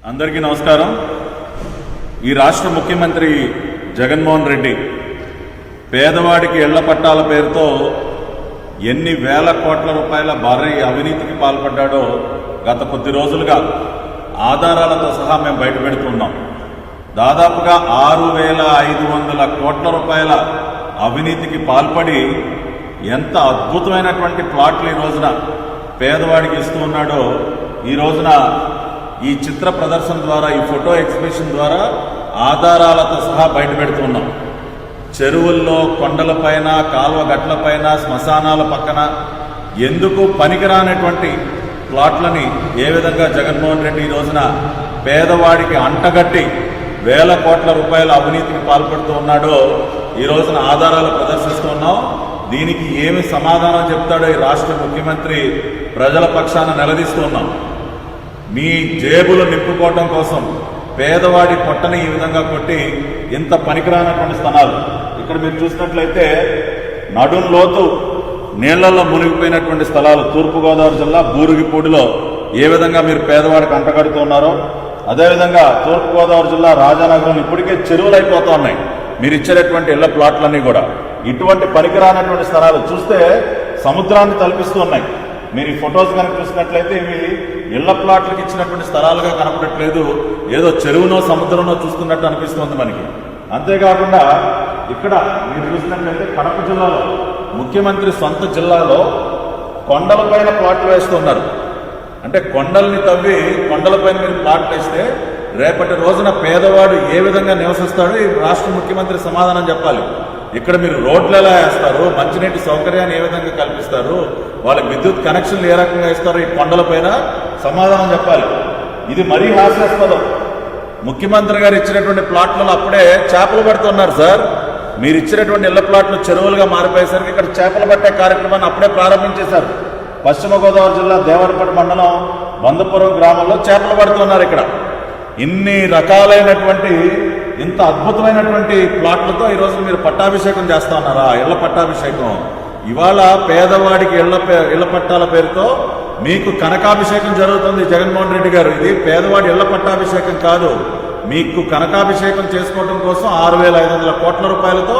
అందరికీ నమస్కారం. ఈ రాష్ట్ర ముఖ్యమంత్రి జగన్మోహన్ రెడ్డి పేదవాడికి ఇళ్ళ పట్టాల పేరుతో ఎన్ని వేల కోట్ల రూపాయల భారీ అవినీతికి పాల్పడ్డాడో గత కొద్ది రోజులుగా ఆధారాలతో సహా మేము బయట పెడుతున్నాం. దాదాపుగా ఆరు వేల ఐదు వందల కోట్ల రూపాయల అవినీతికి పాల్పడి ఎంత అద్భుతమైనటువంటి ప్లాట్లు ఈ రోజున పేదవాడికి ఇస్తూ ఉన్నాడో ఈ రోజున ఈ చిత్ర ప్రదర్శన ద్వారా ఈ ఫోటో ఎగ్జిబిషన్ ద్వారా ఆధారాలతో సహా బయట పెడుతున్నాం. చెరువుల్లో కొండలపైన కాలువ గట్లపైన శ్మశానాల పక్కన ఎందుకు పనికిరానటువంటి ప్లాట్లని ఏ విధంగా జగన్మోహన్ రెడ్డి ఈ రోజున పేదవాడికి అంటగట్టి వేల కోట్ల రూపాయల అవినీతికి పాల్పడుతూ ఉన్నాడో ఈ రోజున ఆధారాలు ప్రదర్శిస్తూ ఉన్నాం. దీనికి ఏమి సమాధానం చెప్తాడో ఈ రాష్ట్ర ముఖ్యమంత్రి ప్రజల పక్షాన నిలదీస్తూ ఉన్నాం. మీ జేబులు నింపుకోవటం కోసం పేదవాడి పొట్టని ఈ విధంగా కొట్టి ఇంత పనికిరానటువంటి స్థానాలు ఇక్కడ మీరు చూసినట్లయితే నడుం లోతు నీళ్ళలో మునిగిపోయినటువంటి స్థలాలు. తూర్పుగోదావరి జిల్లా బూరుగిపూడిలో ఏ విధంగా మీరు పేదవాడికి అంటగడుతూ ఉన్నారో అదేవిధంగా తూర్పుగోదావరి జిల్లా రాజానగరం ఇప్పటికే చెరువులు అయిపోతూ ఉన్నాయి మీరు ఇచ్చేటటువంటి ఇళ్ళ ప్లాట్లన్నీ కూడా. ఇటువంటి పనికిరానటువంటి స్థలాలు చూస్తే సముద్రాన్ని తలపిస్తూ ఉన్నాయి. మీరు ఈ ఫొటోస్ కనుక చూసినట్లయితే ఇవి ఇళ్ళ ప్లాట్లకు ఇచ్చినటువంటి స్థలాలుగా కనపడట్లేదు. ఏదో చెరువునో సముద్రంలో చూస్తున్నట్టు అనిపిస్తుంది మనకి. అంతేకాకుండా ఇక్కడ మీరు చూసినట్లయితే కడప జిల్లాలో ముఖ్యమంత్రి సొంత జిల్లాలో కొండలపైన ప్లాట్లు వేస్తున్నారు. అంటే కొండల్ని తవ్వి కొండలపైన మీరు ప్లాట్లు వేస్తే రేపటి రోజున పేదవాడు ఏ విధంగా నివసిస్తాడో ఈ రాష్ట్ర ముఖ్యమంత్రి సమాధానం చెప్పాలి. ఇక్కడ మీరు రోడ్లు ఎలా వేస్తారు? మంచినీటి సౌకర్యాన్ని ఏ విధంగా కల్పిస్తారు? వాళ్ళకి విద్యుత్ కనెక్షన్లు ఏ రకంగా ఇస్తారు? ఈ కొండలపైన సమాధానం చెప్పాలి. ఇది మరీ హాస్యాస్పదం. ముఖ్యమంత్రి గారు ఇచ్చినటువంటి ప్లాట్లలో అప్పుడే చేపలు పడుతున్నారు సార్. మీరు ఇచ్చినటువంటి ఇళ్ళ ప్లాట్లు చెరువులుగా మారిపోయేసరికి ఇక్కడ చేపలు పట్టే కార్యక్రమాన్ని అప్పుడే ప్రారంభించేశారు. పశ్చిమ గోదావరి జిల్లా దేవరపేట మండలం బందపురం గ్రామంలో చేపలు పడుతున్నారు ఇక్కడ. ఇన్ని రకాలైనటువంటి ఇంత అద్భుతమైనటువంటి ప్లాట్లతో ఈరోజు మీరు పట్టాభిషేకం చేస్తా ఉన్నారా? ఇళ్ళ పట్టాభిషేకం. ఇవాళ పేదవాడికి ఇళ్ళ ఇళ్ళ పట్టాల పేరుతో మీకు కనకాభిషేకం జరుగుతుంది జగన్మోహన్ రెడ్డి గారు. ఇది పేదవాడి ఇళ్ళ పట్టాభిషేకం కాదు. మీకు కనకాభిషేకం చేసుకోవడం కోసం ఆరు వేల ఐదు వందల కోట్ల రూపాయలతో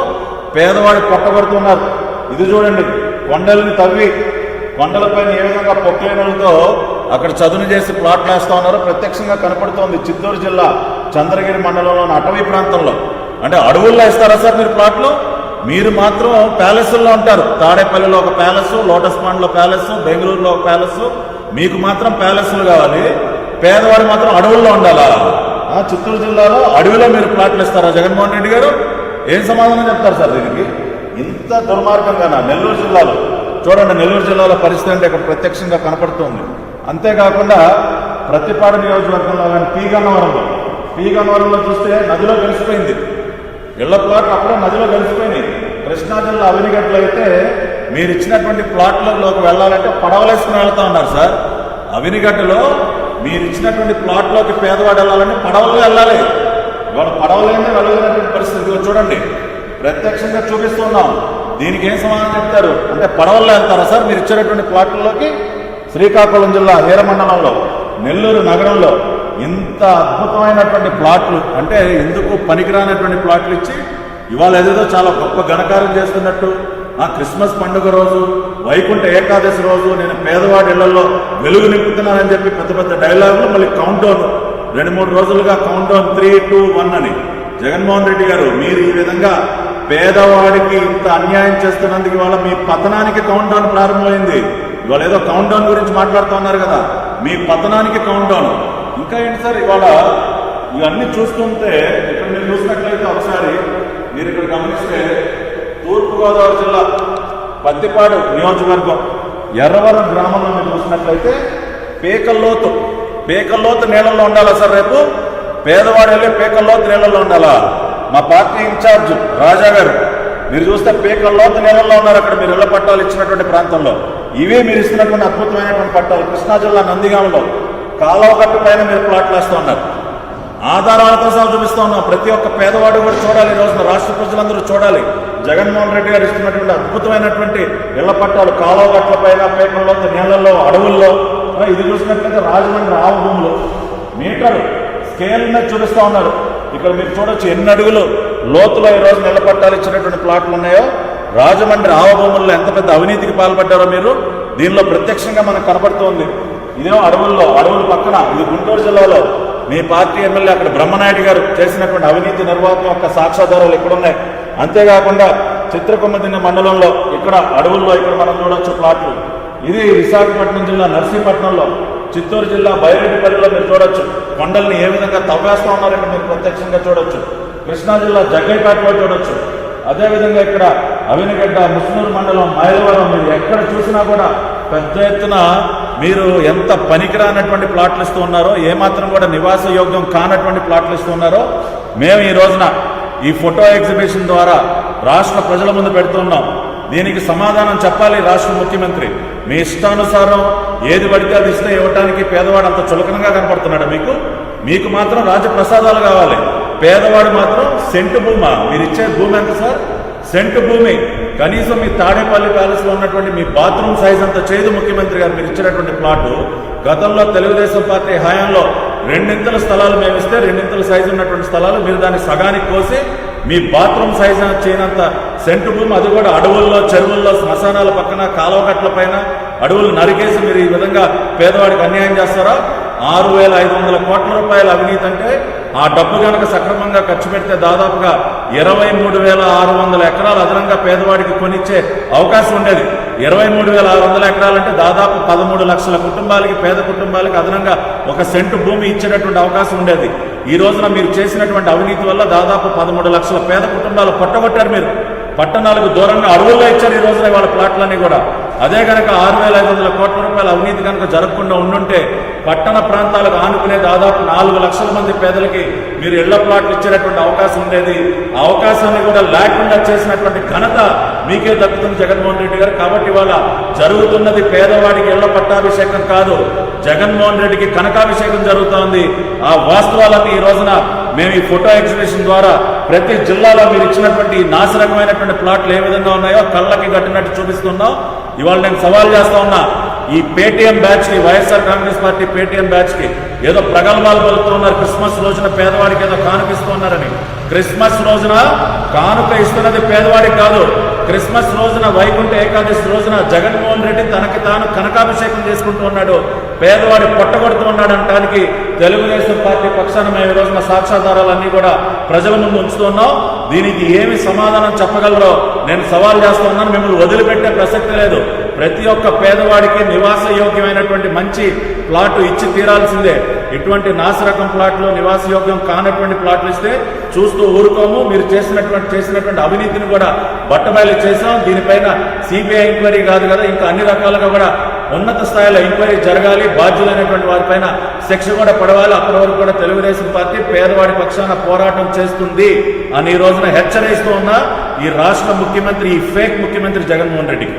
పేదవాడు పట్టబడుతున్నారు ఇది చూడండి కొండల్ని తవ్వి కొండలపైన ఏ విధంగా పొక్లేనులతో అక్కడ చదును చేసి ప్లాట్లు వేస్తా ఉన్నారో ప్రత్యక్షంగా కనపడుతోంది. చిత్తూరు జిల్లా చంద్రగిరి మండలంలోని అటవీ ప్రాంతంలో. అంటే అడవుల్లో ఇస్తారా సార్ మీరు ప్లాట్లు? మీరు మాత్రం ప్యాలెస్ల్లో ఉంటారు. తాడేపల్లిలో ఒక ప్యాలెస్ లోటస్ పాండ్లో ప్యాలెస్ బెంగళూరులో ఒక ప్యాలెస్ మీకు మాత్రం ప్యాలెస్లు కావాలి. పేదవాడు మాత్రం అడవుల్లో ఉండాలా? చిత్తూరు జిల్లాలో అడవిలో మీరు ప్లాట్లు ఇస్తారా జగన్మోహన్ రెడ్డి గారు ఏం సమాధానం చెప్తారు సార్ దీనికి? ఇంత దుర్మార్గంగానా నెల్లూరు జిల్లాలో? చూడండి నెల్లూరు జిల్లాలో పరిస్థితి అంటే ఇక్కడ ప్రత్యక్షంగా కనపడుతుంది. అంతేకాకుండా ప్రతిపాడు నియోజకవర్గంలో కానీ పీగన్నవరంలో పీ గన్నవరంలో చూస్తే నదిలో కలిసిపోయింది. ఇళ్ళ ప్లాట్లు అప్పుడే నదిలో కలిసిపోయినాయి. కృష్ణా జిల్లా అవినిగట్లో అయితే మీరు ఇచ్చినటువంటి ప్లాట్లలోకి వెళ్ళాలంటే పడవలేసుకుని వెళ్తా ఉన్నారు సార్. అవినిగడ్డలో మీరు ఇచ్చినటువంటి ప్లాట్లోకి పేదవాడు వెళ్ళాలంటే పడవలు వెళ్ళాలి. ఇవాళ పడవలేనే వెళ్ళలేనటువంటి పరిస్థితి. చూడండి. ప్రత్యక్షంగా చూపిస్తున్నాం దీనికి ఏం సమాధానం చెప్తారు? అంటే పడవల్లో వెళ్తారా సార్ మీరు ఇచ్చేటటువంటి ప్లాట్లలోకి? శ్రీకాకుళం జిల్లా వీరమండలంలో నెల్లూరు నగరంలో ఇంత అద్భుతమైనటువంటి ప్లాట్లు అంటే ఎందుకు పనికిరానటువంటి ప్లాట్లు ఇచ్చి ఇవాళ ఏదేదో చాలా గొప్ప ఘనకారం చేస్తున్నట్టు ఆ క్రిస్మస్ పండుగ రోజు వైకుంఠ ఏకాదశి రోజు నేను పేదవాడి ఇళ్ళలో వెలుగు నింపుతున్నానని చెప్పి పెద్ద పెద్ద డైలాగులు మళ్ళీ కౌంట్ డౌన్ రెండు మూడు రోజులుగా count down three two one అని. జగన్మోహన్ రెడ్డి గారు మీరు ఈ విధంగా పేదవాడికి ఇంత అన్యాయం చేస్తున్నందుకు ఇవాళ మీ పతనానికి కౌంట్ డౌన్ ప్రారంభమైంది. ఇవాళ ఏదో కౌంట్ డౌన్ గురించి మాట్లాడుతున్నారు కదా. మీ పతనానికి కౌంట్ డౌన్ ఇంకా ఏంటి సార్? ఇవాళ ఇవన్నీ చూస్తుంటే ఇక్కడ మీరు చూసినట్లయితే ఒకసారి మీరు ఇక్కడ గమనిస్తే తూర్పుగోదావరి జిల్లా పత్తిపాడు నియోజకవర్గం ఎర్రవరం గ్రామంలో మీరు చూసినట్లయితే పేకల్లోతు పేకల్లోతు నీళ్ళల్లో ఉండాలా సార్ రేపు? పేదవాడు వెళ్ళి పేకల్లోతు నీళ్ళల్లో ఉండాలా? మా పార్టీ ఇన్ఛార్జ్ రాజా గారు మీరు చూస్తే పేకల్లోతు నీళ్ళల్లో ఉన్నారు అక్కడ మీరు ఇళ్ళ పట్టాలు ఇచ్చినటువంటి ప్రాంతంలో. ఇవే మీరు ఇస్తున్నటువంటి అద్భుతమైనటువంటి పట్టాలు. కృష్ణా జిల్లా నందిగామలో కాలువ గట్టు పైన మీరు ప్లాట్లు వేస్తూ ఉన్నారు. ఆధారాలతో సహా చూపిస్తూ ఉన్నాం. ప్రతి ఒక్క పేదవాడు కూడా చూడాలి. ఈ రోజున రాష్ట్ర ప్రజలందరూ చూడాలి. జగన్మోహన్ రెడ్డి గారు ఇస్తున్నటువంటి అద్భుతమైనటువంటి ఇళ్ళ పట్టాలు కాలువ గట్ల పైన పేపర్లో నీళ్ళల్లో అడవుల్లో. ఇది చూసినట్లయితే రాజమండ్రి ఆవు భూములు. మీటరు స్కేల్ మీద చూపిస్తూ ఉన్నారు. ఇక్కడ మీరు చూడొచ్చు ఎన్ని అడుగులు లోతులో ఈ రోజు పట్టాలు ఇచ్చినటువంటి ప్లాట్లు ఉన్నాయో. రాజమండ్రి ఆవభూముల్లో ఎంత పెద్ద అవినీతికి పాల్పడ్డారో మీరు. దీనిలో ప్రత్యక్షంగా మనకు కనబడుతోంది. ఇదేమో అడవుల్లో అడవుల పక్కన ఇది గుంటూరు జిల్లాలో. మీ పార్టీ ఎమ్మెల్యే అక్కడ బ్రహ్మనాయుడు గారు చేసినటువంటి అవినీతి నిర్వాహకం యొక్క సాక్ష్యాధారాలు ఇక్కడ ఉన్నాయి అంతేకాకుండా చిత్రకొమ్మదిన్న మండలంలో ఇక్కడ అడవుల్లో ఇక్కడ మనం చూడొచ్చు ప్లాట్లు. ఇది విశాఖపట్నం జిల్లా నర్సీపట్నంలో. చిత్తూరు జిల్లా బైరెడ్డిపల్లిలో మీరు చూడొచ్చు. కొండల్ని ఏ విధంగా తవ్వేస్తా ఉన్నారో ఇక్కడ మీరు ప్రత్యక్షంగా చూడొచ్చు. కృష్ణా జిల్లా జగ్గైపేటలో చూడొచ్చు. అదేవిధంగా ఇక్కడ అవినగడ్డ ముస్నూరు మండలం మైలవరం. మీరు ఎక్కడ చూసినా కూడా పెద్ద ఎత్తున మీరు ఎంత పనికిరానటువంటి ప్లాట్లు ఇస్తూ ఉన్నారో ఏమాత్రం కూడా నివాస యోగ్యం కానటువంటి ప్లాట్లు ఇస్తూ ఉన్నారో మేము ఈ రోజున ఈ ఫోటో ఎగ్జిబిషన్ ద్వారా రాష్ట్ర ప్రజల ముందు పెడుతున్నాం దీనికి సమాధానం చెప్పాలి రాష్ట్ర ముఖ్యమంత్రి. మీ ఇష్టానుసారం ఏది పడితే అది ఇస్తే ఇవ్వటానికి పేదవాడు అంత చులకనగా కనపడుతున్నాడు మీకు? మీకు మాత్రం రాజప్రసాదాలు కావాలి. పేదవాడు మాత్రం సెంటు భూమా. మీరు ఇచ్చే భూమి ఎంత సార్? సెంటు భూమి కనీసం మీ తాడేపల్లి ప్యాలెస్లో ఉన్నటువంటి మీ బాత్రూమ్ సైజ్ అంత చేయదు ముఖ్యమంత్రి గారు మీరు ఇచ్చినటువంటి ప్లాట్. గతంలో తెలుగుదేశం పార్టీ హయాంలో రెండింతల స్థలాలు మేము ఇస్తే రెండింతల సైజు ఉన్నటువంటి స్థలాలు మీరు దాన్ని సగానికి కోసి మీ బాత్రూమ్ సైజ్ చేయనంత సెంటు భూమి అది కూడా అడవుల్లో చెరువుల్లో శ్మశానాల పక్కన కాలువకట్ల పైన అడవులు నరికేసి మీరు ఈ విధంగా పేదవాడికి అన్యాయం చేస్తారా? ఆరు వేల ఐదు వందల కోట్ల రూపాయల అవినీతి అంటే ఆ డబ్బు కనుక సక్రమంగా ఖర్చు పెడితే దాదాపుగా ఇరవై మూడు వేల ఆరు వందల ఎకరాలు అదనంగా పేదవాడికి కొనిచ్చే అవకాశం ఉండేది. ఇరవై మూడు వేల ఆరు వందల ఎకరాలంటే దాదాపు పదమూడు లక్షల కుటుంబాలకి పేద కుటుంబాలకి అదనంగా ఒక సెంటు భూమి ఇచ్చేటటువంటి అవకాశం ఉండేది. ఈ రోజున మీరు చేసినటువంటి అవినీతి వల్ల దాదాపు పదమూడు లక్షల పేద కుటుంబాలు పొట్టగొట్టారు మీరు. పట్టణాలకు దూరంగా అడవుల్లో ఇచ్చారు ఈ రోజున వాళ్ళ ప్లాట్లన్నీ కూడా. అదే కనుక ఆరు వేల ఐదు వందల కోట్ల రూపాయల అవినీతి కనుక జరగకుండా ఉండుంటే పట్టణ ప్రాంతాలకు ఆనుకునే దాదాపు నాలుగు లక్షల మంది పేదలకి మీరు ఇళ్ళ ప్లాట్లు ఇచ్చేటటువంటి అవకాశం ఉండేది. ఆ అవకాశాన్ని కూడా లేకుండా చేసినటువంటి ఘనత మీకే దక్కుతుంది జగన్మోహన్ రెడ్డి గారు. కాబట్టి ఇవాళ జరుగుతున్నది పేదవాడికి ఇళ్ళ పట్టాభిషేకం కాదు జగన్మోహన్ రెడ్డికి కనకాభిషేకం జరుగుతోంది. ఆ వాస్తవాలన్నీ ఈ రోజున మేము ఈ ఫోటో ఎగ్జిబిషన్ ద్వారా ప్రతి జిల్లాలో మీరు ఇచ్చినటువంటి నాశనకమైనటువంటి ప్లాట్లు ఏ విధంగా ఉన్నాయో కళ్ళకి కట్టినట్టు చూపిస్తున్నాం. ఇవాళ నేను సవాల్ చేస్తా ఉన్నా ఈ పేటీఎం బ్యాచ్కి వైఎస్ఆర్ కాంగ్రెస్ పార్టీ పేటీఎం బ్యాచ్కి ఏదో ప్రగల్భాలు పలుకుతున్నారు క్రిస్మస్ రోజున పేదవాడికి ఏదో కానుకిస్తూ ఉన్నారని. క్రిస్మస్ రోజున కానుక ఇస్తున్నది పేదవాడికి కాదు క్రిస్మస్ రోజున వైకుంఠ ఏకాదశి రోజున జగన్మోహన్ రెడ్డి తనకి తాను కనకాభిషేకం చేసుకుంటూ ఉన్నాడు. పేదవాడి పొట్టగొడుతూ ఉన్నాడు అనడానికి తెలుగుదేశం పార్టీ పక్షాన మేము ఈ రోజున సాక్ష్యాధారాలన్నీ కూడా ప్రజల ముందు ఉంచుతున్నాం దీనికి ఏమి సమాధానం చెప్పగలరో నేను సవాల్ చేస్తున్నాను మిమ్మల్ని వదిలిపెట్టే ప్రసక్తి లేదు. ప్రతి ఒక్క పేదవాడికి నివాస యోగ్యమైనటువంటి మంచి ప్లాట్ ఇచ్చి తీరాల్సిందే. ఇటువంటి నాసిరకం ప్లాట్లు నివాస యోగ్యం కానటువంటి ప్లాట్లు ఇస్తే చూస్తూ ఊరుకోము. మీరు చేసినటువంటి చేసినటువంటి అవినీతిని కూడా బట్టబయలు చేసాం దీనిపైన సిబిఐ ఎంక్వైరీ కాదు కదా. ఇంకా అన్ని రకాలుగా కూడా ఉన్నత స్థాయిలో ఎంక్వైరీ జరగాలి. బాధ్యులైనటువంటి వారిపైన శిక్ష కూడా పడవాలి. అప్పటి వరకు కూడా తెలుగుదేశం పార్టీ పేదవాడి పక్షాన పోరాటం చేస్తుంది అని ఈ రోజున హెచ్చరిస్తూ ఉన్న ఈ రాష్ట్ర ముఖ్యమంత్రి ఈ ఫేక్ ముఖ్యమంత్రి జగన్మోహన్ రెడ్డికి.